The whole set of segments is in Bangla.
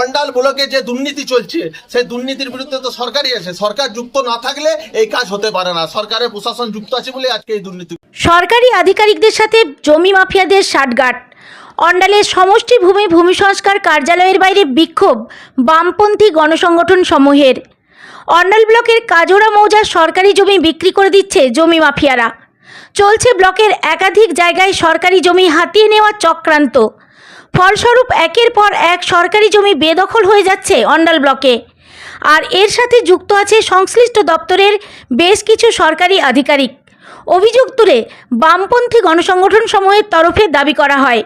অন্ডাল ব্লকে যে দুর্নীতি চলছে, সেই দুর্নীতির বিরুদ্ধে তো সরকারই আছে। সরকার যুক্ত না থাকলে এই কাজ হতে পারে না। সরকারের প্রশাসন যুক্ত আছে বলে আজকে এই দুর্নীতি সরকারি আধিকারিকদের সাথে জমি মাফিয়াদের ষাটগাঁট। অন্ডালের সমষ্টি ভূমি ভূমি সংস্কার কার্যালয়ের বাইরে বিক্ষোভ বামপন্থী গণসংগঠন সমূহের। অন্ডাল ব্লকের কাজোড়া মৌজার সরকারি জমি বিক্রি করে দিচ্ছে জমি মাফিয়ারা। চলছে ব্লকের একাধিক জায়গায় সরকারি জমি হাতিয়ে নেওয়ার চক্রান্ত। ফলস্বরূপ একের পর এক সরকারি জমি বেদখল হয়ে যাচ্ছে অন্ডাল ব্লকে। আর এর সাথে যুক্ত আছে সংশ্লিষ্ট দপ্তরের বেশ কিছু সরকারি আধিকারিক। অভিযোগ তুলে বামপন্থী গণসংগঠন সমূহের তরফে দাবি করা হয়।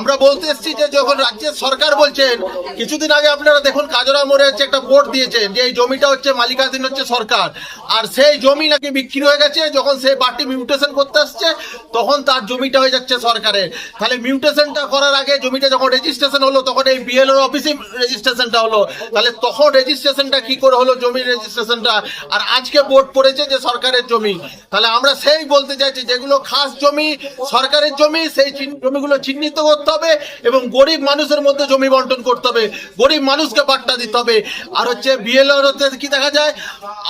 আমরা বলতে এসেছি যে যখন রাজ্যের সরকার বলছেন, কিছুদিন আগে আপনারা দেখুন কাজরা মোড়ে হচ্ছে একটা বোর্ড দিয়েছেন যে এই জমিটা হচ্ছে মালিকাধীন হচ্ছে সরকার। আর সেই জমি নাকি বিক্রি হয়ে গেছে, যখন সেই বাড়তি মিউটেশন করতে আসছে, তখন তার জমিটা হয়ে যাচ্ছে সরকারের। তাহলে মিউটেশনটা করার আগে জমিটা যখন রেজিস্ট্রেশন হলো, তখন এই বিএলওর অফিসে রেজিস্ট্রেশনটা হলো। তাহলে তখন রেজিস্ট্রেশনটা কি করে হলো জমির রেজিস্ট্রেশনটা আর আজকে বোর্ড পড়েছে যে সরকারের জমি। তাহলে আমরা সেই বলতে চাইছি, যেগুলো খাস জমি, সরকারের জমি, সেই জমিগুলো চিহ্নিত করতে হবে এবং গরিব মানুষের মধ্যে জমি বন্টন করতে হবে। গরিব মানুষকে পাট্টা দিতে হবে। আর হচ্ছে বিএলআর হচ্ছে কি দেখা যায়?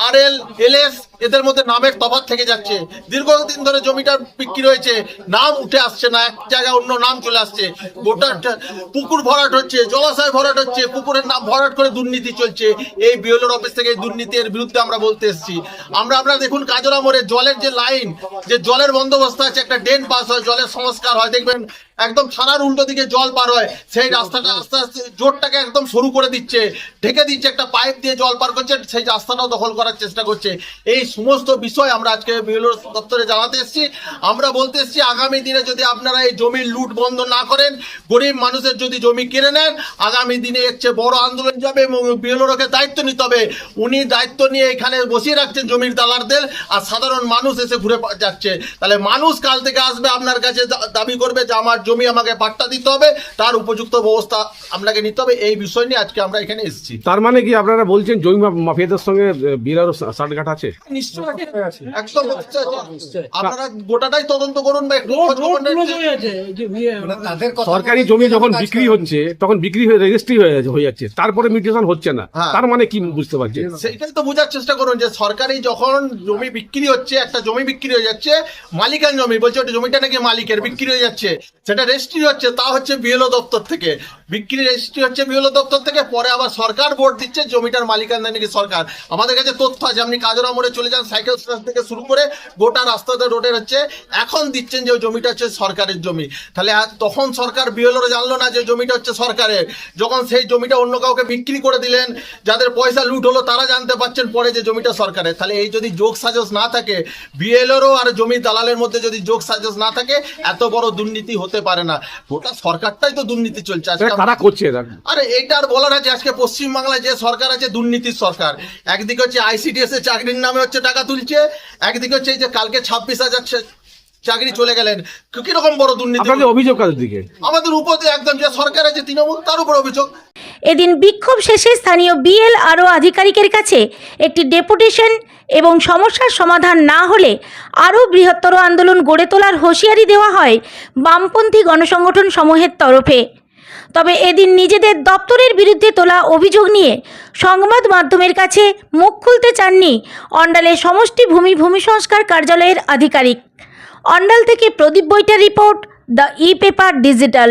আর এল এল এস এদের মধ্যে নামের তফাৎ থেকে যাচ্ছে। দীর্ঘদিন ধরে জমিটা বিক্রি রয়েছে, নাম উঠে আসছে না, এক জায়গায় অন্য নাম চলে আসছে। গোটা পুকুর ভরাট হচ্ছে, জলাশয় ভরাট হচ্ছে, পুকুরের নাম ভরাট করে দুর্নীতি চলছে। এই বিএলওর অফিস থেকে দুর্নীতির বিরুদ্ধে আমরা বলতে এসেছি। আমরা আপনারা দেখুন কাজরা মোড়ে জলের যে লাইন, যে জলের বন্দোবস্ত আছে, একটা ড্রেন পাস হয়, জলের সংস্কার হয়, দেখবেন একদম থানার উল্টো দিকে জল পার হয়, সেই রাস্তাটা আস্তে আস্তে জোরটাকে একদম সরু করে দিচ্ছে, ঢেকে দিচ্ছে, একটা পাইপ দিয়ে জল পার করছে, সেই রাস্তাটাও দখল করার চেষ্টা করছে। এই সমস্ত বিষয় আমরা আজকে বিএলওর দপ্তরে জানাতে এসেছি। আমরা বলতে এসেছি, আগামী দিনে যদি আপনারা এই জমির লুট বন্ধ না করেন, গরিব মানুষের যদি জমি কিনে নেন, আগামী দিনে এর চেয়ে বড় আন্দোলন যাবে এবং বিএলওরকে দায়িত্ব নিতে হবে। উনি দায়িত্ব নিয়ে এখানে বসিয়ে রাখছেন জমির দালারদের আর সাধারণ মানুষ এসে ঘুরে যাচ্ছে। তাহলে মানুষ কাল থেকে আসবে, আপনার কাছে দাবি করবে যে আমার জমি আমাকে পাট্টা দিতে হবে, তার উপযুক্ত ব্যবস্থা আপনাকে নিতে হবে। এই বিষয় নিয়ে আজকে আমরা এখানে এসেছি। তার মানে কি আপনারা বলছেন জমি মাফিয়াদের সঙ্গে বিরারও ষাটঘাট আছে? নিশ্চয় একদম আপনারা গোটাটাই তদন্ত করুন বা একটু খোঁজ খবর নেন যে- সরকারি জমি যখন বিক্রি হচ্ছে তখন বিক্রি হয়ে রেজিস্ট্রি হয়ে যাচ্ছে- হয়ে যাচ্ছে। তারপরে মিউটেশন হচ্ছে না। হ্যাঁ। তার মানে কি বুঝতে পারছি? সেইটাই তো বোঝার চেষ্টা করুন যে সরকারি যখন জমি বিক্রি হচ্ছে একটা জমি বিক্রি হয়ে যাচ্ছে মালিকান জমি বলছে ওটা জমিটা নাকি মালিকের বিক্রি হয়ে যাচ্ছে। সেটা রেজিস্ট্রি হচ্ছে তা হচ্ছে বিএলও দপ্তর থেকে। বিক্রি রেজিস্ট্রি হচ্ছে বিএলও দপ্তর থেকে পরে আবার সরকার ভোট দিচ্ছে জমিটার মালিকান দেয় নাকি সরকার। আমাদের কাছে তথ্য আছে আপনি কাজরা মোড়ে চলে যান সাইকেল স্ট্যান্ড থেকে শুরু করে গোটা রাস্তাতে রোডের হচ্ছে। এখন দিচ্ছেন যে জমিটা হচ্ছে সরকারের জমি। তাহলে তখন সরকার বিএলওরা জানলো না যে জমিটা হচ্ছে সরকারের। যখন সেই জমিটা অন্য কাউকে বিক্রি করে দিলেন যাদের পয়সা লুট হলো তারা জানতে পারছেন পরে যে জমিটা সরকারের। তাহলে এই যদি যোগ সাজস না থাকে বিএলওরও আর জমি দালালের মধ্যে যদি যোগ সাজস না থাকে এত বড় দুর্নীতি হতে পারে না। গোটা সরকারটাই তো দুর্নীতি চলছে আজকে এটা কারা করছে এটা আরে এইটা আর বলার আছে আজকে পশ্চিমবাংলায় যে সরকার আছে দুর্নীতির সরকার। একদিকে হচ্ছে আইসিডিএস এর চাকরির নামে হচ্ছে টাকা তুলছে একদিকে হচ্ছে এই যে কালকে ছাব্বিশ হাজার চাকরি চলে গেলেন। কীরকম বড় দুর্নীতি আপনাদের অভিযোগ কাদের দিকে? আমাদের উপর একদম যে সরকার আছে তৃণমূল তার উপর অভিযোগ। এদিন বিক্ষোভ শেষে স্থানীয় বিএল আরও আধিকারিকের কাছে একটি ডেপুটেশন এবং সমস্যার সমাধান না হলে আরও বৃহত্তর আন্দোলন গড়ে তোলার হুঁশিয়ারি দেওয়া হয় বামপন্থী গণসংগঠন সমূহের তরফে। তবে এদিন নিজেদের দপ্তরের বিরুদ্ধে তোলা অভিযোগ নিয়ে সংবাদ মাধ্যমের কাছে মুখ খুলতে চাননি অন্ডালের সমষ্টি ভূমি ভূমি সংস্কার কার্যালয়ের আধিকারিক। অন্ডাল থেকে Pradip Baitar report, the e paper digital.